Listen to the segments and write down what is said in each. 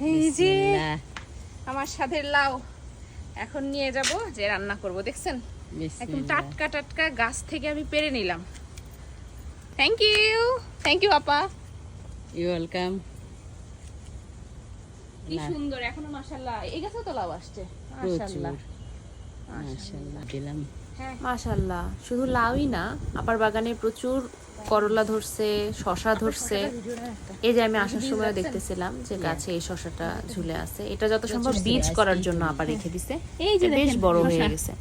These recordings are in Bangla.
এই যে আমার স্বাদের লাউ। এখন নিয়ে যাব যে রান্না করব দেখছেন? একদম টাটকা টাটকা গাছ থেকে আমি পেরে নিলাম। থ্যাংক ইউ থ্যাংক ইউ আপা। You welcome. কি সুন্দর এখনও মাশাআল্লাহ। এই গাছেও তো লাউ আসছে। মাশাআল্লাহ। মাশাআল্লাহ। দিলাম। হ্যাঁ। শুধু লাউই না আপার বাগানে প্রচুর করলা ধরছে শশা ধরছে। এই যে আমি আসার সময় দেখতেছিলাম যে গাছে এই শশাটা ঝুলে আছে। এটা যত সম্ভব বীজ করার জন্য আবার রেখে দিছে। এই যে বেশ বড় হয়ে গেছে।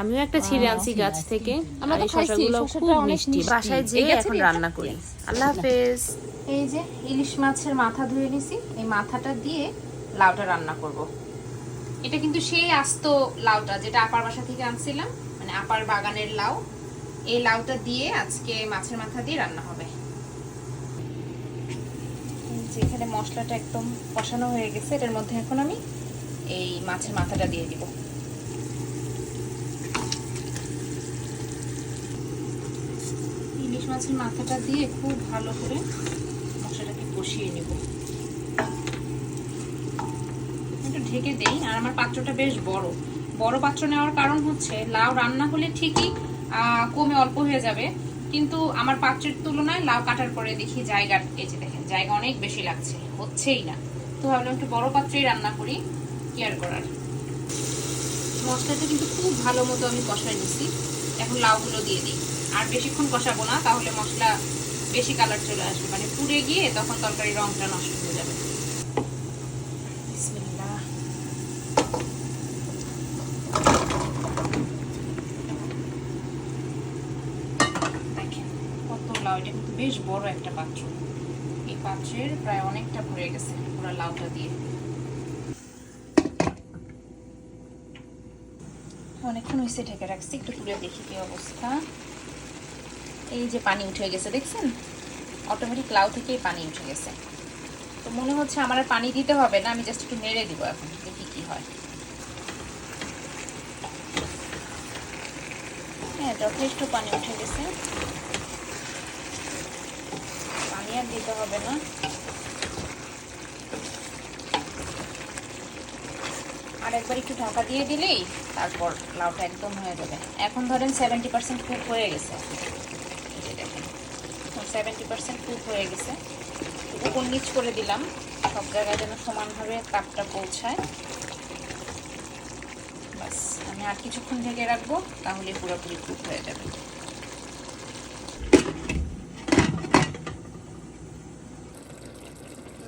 আমিও একটা ছিঁড়ে আনছি গাছ থেকে। আমরা তো খাইছি, শশাগুলো খুব অনেক মিষ্টি। বাসায় গাছেরই এখন রান্না করি। আল্লাহ হাফেজ। এই যে ইলিশ মাছের মাথা ধুয়ে নিছি। এই মাথাটা দিয়ে লাউটা রান্না করব। এটা কিন্তু সেই আস্ত লাউটা যেটা আপার বাসা থেকে আনছিলাম মানে আপার বাগানের লাউ। এই লাউটা দিয়ে আজকে মাছের মাথা দিয়ে রান্না হবে। এই যে এখানে মশলাটা একদম কষানো হয়ে গেছে, এটার মধ্যে এখন আমি এই মাছের মাথাটা দিয়ে দিব। ইলিশ মাছের মাথাটা দিয়ে খুব ভালো করে মশলাটাকে কষিয়ে নেব। একটু ঢেকে দেই, আর আমার পাত্রটা বেশ বড়। বড় পাত্র নেওয়ার কারণ হচ্ছে, লাউ রান্না হলে ঠিকই কমে অল্প হয়ে যাবে। কিন্তু আমার পাত্রের তুলনায় লাউ কাটার পরে দেখি জায়গা, এই যে দেখেন, জায়গা অনেক বেশি লাগছে, হচ্ছেই না। তো ভাবলাম একটু বড় পাত্রেই রান্না করি, কেয়ার করার। মশলাটা কিন্তু খুব ভালো মতো আমি কষাই নিছি। এখন লাউগুলো দিয়ে দিই। আর বেশিক্ষণ কষাবো না, তাহলে মশলা বেশি কালার চলে আসবে। মানে পুড়ে গিয়ে তখন তরকারি রংটা নষ্ট হয়ে যাবে। লাউ কিন্তু বেশ বড় একটা পাত্র। এই পাত্রের প্রায় অনেকটা ভরে গেছে পুরো লাউটা দিয়ে। অনেকক্ষণ হয়েছে ঢেকে রাখছি, একটু তুলে দেখি কি অবস্থা। এই যে পানি উঠে গেছে, দেখছেন? অটোমেটিক লাউ থেকেই পানি উঠে গেছে। তো মনে হচ্ছে আমার পানি দিতে হবে না, আমি জাস্ট একটু নেড়ে দিব এখন, দেখি কি হয়। হ্যাঁ যথেষ্ট পানি উঠে গেছে। পানি দিতে হবে না। আর একবার একটু ঢাকা দিয়ে দিলেই তারপর লাউটা একদম হয়ে যাবে। এখন ধরেন সেভেন্টি পার্সেন্ট কুক হয়ে গেছে। সেভেন্টি পার্সেন্ট কুক হয়ে গেছে। উপর নিচ করে দিলাম, সব জায়গায় যেন সমানভাবে তাপটা পৌঁছায়। বাস আমি আর কিছুক্ষণ ঢেকে রাখব, তাহলে পুরোপুরি কুক হয়ে যাবে।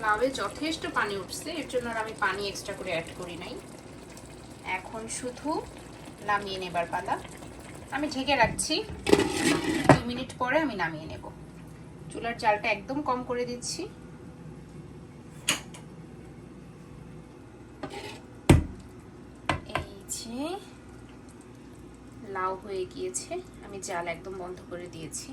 লাউয়ে যথেষ্ট পানি উঠছে, এর জন্য আর আমি পানি এক্সট্রা করে অ্যাড করি নাই। এখন শুধু নামিয়ে নেবার পালা। আমি ঢেকে রাখছি। দু মিনিট পরে আমি নামিয়ে নেব। চুলার চালটা একদম কম করে দিচ্ছি। এই যে লাউ হয়ে গিয়েছে, আমি জাল একদম বন্ধ করে দিয়েছি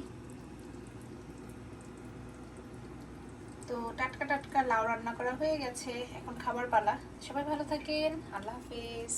তো টাটকা টাটকা লাউ রান্না করা হয়ে গেছে। এখন খাবার পালা। সবাই ভালো থাকেন। আল্লাহ হাফেজ।